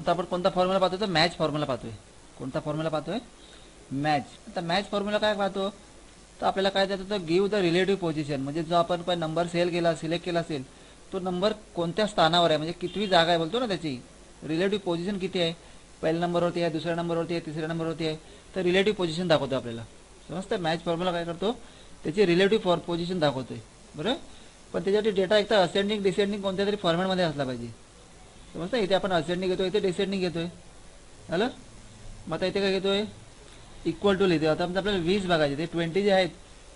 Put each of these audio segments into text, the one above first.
आता आपण कोणता फॉर्म्युला पाहतो तर मॅच फॉर्म्युला पाहतोय. कोणता फॉर्म्युला पाहतोय? मॅच आता मॅच फॉर्म्युला काय पाहतो? तर आपल्याला काय देतो? तर गिव्ह द रिलेटिव्ह पोझिशन म्हणजे जो आपण पण नंबर सेल केला सिलेक्ट केला असेल तो नंबर कोणत्या स्थानावर आहे? म्हणजे कितवी जागा आहे बोलतो ना त्याची. रिलेटिव्ह पोझिशन किती आहे? पहिल्या नंबरवरती आहे दुसऱ्या नंबरवरती आहे तिसऱ्या नंबरवरती आहे. तर रिलेटिव्ह पोझिशन दाखवतो आपल्याला. समजतं? मॅच फॉर्म्युला काय करतो? त्याची रिलेटिव्ह फॉर पोझिशन दाखवतोय. बरोबर पण त्याच्यासाठी डेटा एक तर असेंडिंग डिसेंडिंग कोणत्या तरी फॉर्मॅटमध्ये असला पाहिजे. समजतं इथे आपण असेंडिंग घेतोय इथे डिसेंडिंग घेतोय. झालं? मग आता इथे काय घेतोय? इक्वल टू लिहितोय. आता म्हणजे आपल्याला वीस बघायचे ते ट्वेंटी जे आहेत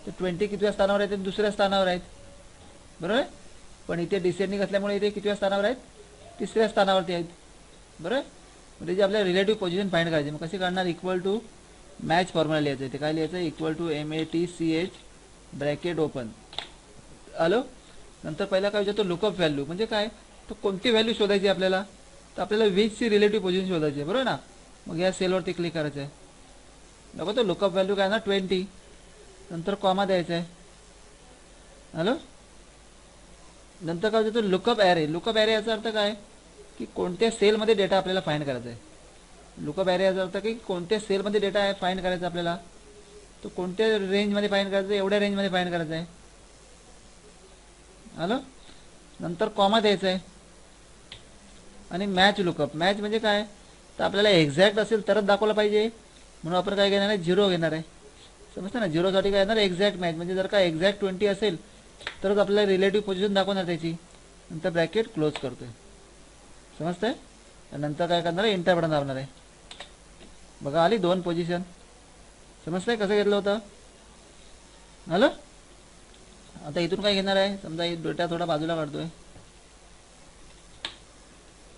ते ट्वेंटी कितव्या स्थानावर आहेत ते दुसऱ्या स्थानावर आहेत. बरोबर आहे? पण इथे डिसेंडिंग असल्यामुळे इथे कितव्या स्थानावर आहेत? तिसऱ्या स्थानावरती आहेत. बरोबर म्हणजे जे आपल्याला रिलेटिव्ह पोझिशन फाईंड करायचे. मग कशी काढणार? इक्वल टू मॅच फॉर्म्युला लिहायचं ते काय लिहायचं? Equal to M A T C H bracket open आलो? नंतर पहिला काय विचारतो लुकअप व्हॅल्यू म्हणजे काय? तर कोणती व्हॅल्यू शोधायची आपल्याला? तर आपल्याला वीजची रिलेटिव्ह पोझिशन शोधायची आहे बरोबर ना? मग या सेलवरती क्लिक करायचं आहे. नको तो लुकअप व्हॅल्यू काय ना ट्वेंटी नंतर कॉमा द्यायचा आहे. हॅलो नंतर काय होतं लुकअप ॲरे लुकअप ॲरे याचा अर्थ काय? की कोणत्या सेलमध्ये डेटा आपल्याला फाईंड करायचा आहे. लुकअप ॲरे याचा अर्थ की कोणत्या सेलमध्ये डेटा आहे फाईंड करायचा आपल्याला? तो कोणत्या रेंजमध्ये फाईंड करायचं आहे? एवढ्या रेंजमध्ये फाईंड करायचं आहे. हॅलो नंतर कॉमा द्यायचा आहे. आणि मॅच लुकअप मॅच म्हणजे काय? तर आपल्याला एक्झॅक्ट असेल तरच दाखवलं पाहिजे. म्हणून आपण काय घेणार आहे? झिरो घेणार आहे. समजतं ना? झिरोसाठी काय येणार? एक्झॅक्ट मॅच म्हणजे जर का एक्झॅक्ट ट्वेंटी असेल तरच आपल्याला रिलेटिव्ह पोझिशन दाखवणार त्याची. नंतर ब्रॅकेट क्लोज करतोय. समजतंय? नंतर काय करणार आहे? इंटर बटन दाबणार आहे. बघा आली दोन पोझिशन समजतंय? कसं घेतलं होतं? आलं? आता इथून काय घेणार आहे? समजा हे डेटा थोडा बाजूला काढतोय.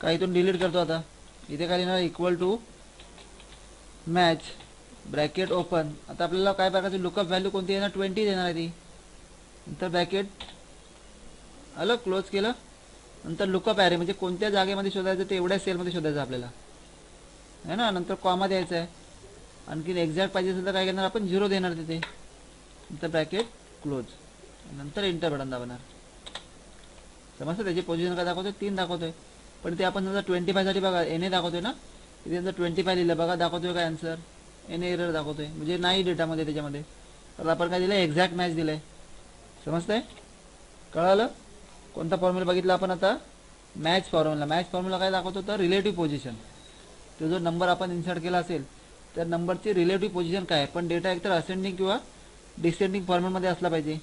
का इथून डिलीट करतो आता. इथे काय लिहिणार? Equal to match bracket open आता आपल्याला काय प्रकारची लुकअप व्हॅल्यू कोणती येणार ट्वेंटी देणार आहे ती. नंतर ब्रॅकेट आलं क्लोज केलं. नंतर लुकअप ॲरे म्हणजे कोणत्या जागेमध्ये शोधायचं ते एवढ्या सेलमध्ये शोधायचं आपल्याला. आहे ना? नंतर कॉमा द्यायचं आहे आणखीन एक्झॅक्ट पाहिजे असेल तर काय करणार? आपण झिरो देणार तिथे. नंतर ब्रॅकेट क्लोज नंतर इंटर बटन दाबणार. समजतं? त्याची पोझिशन काय दाखवतोय? तीन दाखवतोय. पण ते आपण समजा ट्वेंटी फायसाठी बघा एन ए दाखवतोय ना? इथे जर ट्वेंटी फाय लिहिलं बघा दाखवतोय काय आन्सर एन एरर दाखवतोय. म्हणजे नाही डेटामध्ये त्याच्यामध्ये. तर आपण काय दिलं एक्झॅक्ट मॅच दिलंय. समजतंय? कळालं? कोणता फॉर्म्युला बघितला आपण आता? मॅच फॉर्म्युला मॅच फॉर्म्युला काय दाखवतो तर रिलेटिव्ह पोझिशन तो जो नंबर आपण इन्सर्ट केला असेल त्या नंबरची रिलेटिव्ह पोझिशन काय आहे? पण डेटा एकतर असेंडिंग किंवा डिसेंडिंग फॉर्मॅटमध्ये असला पाहिजे.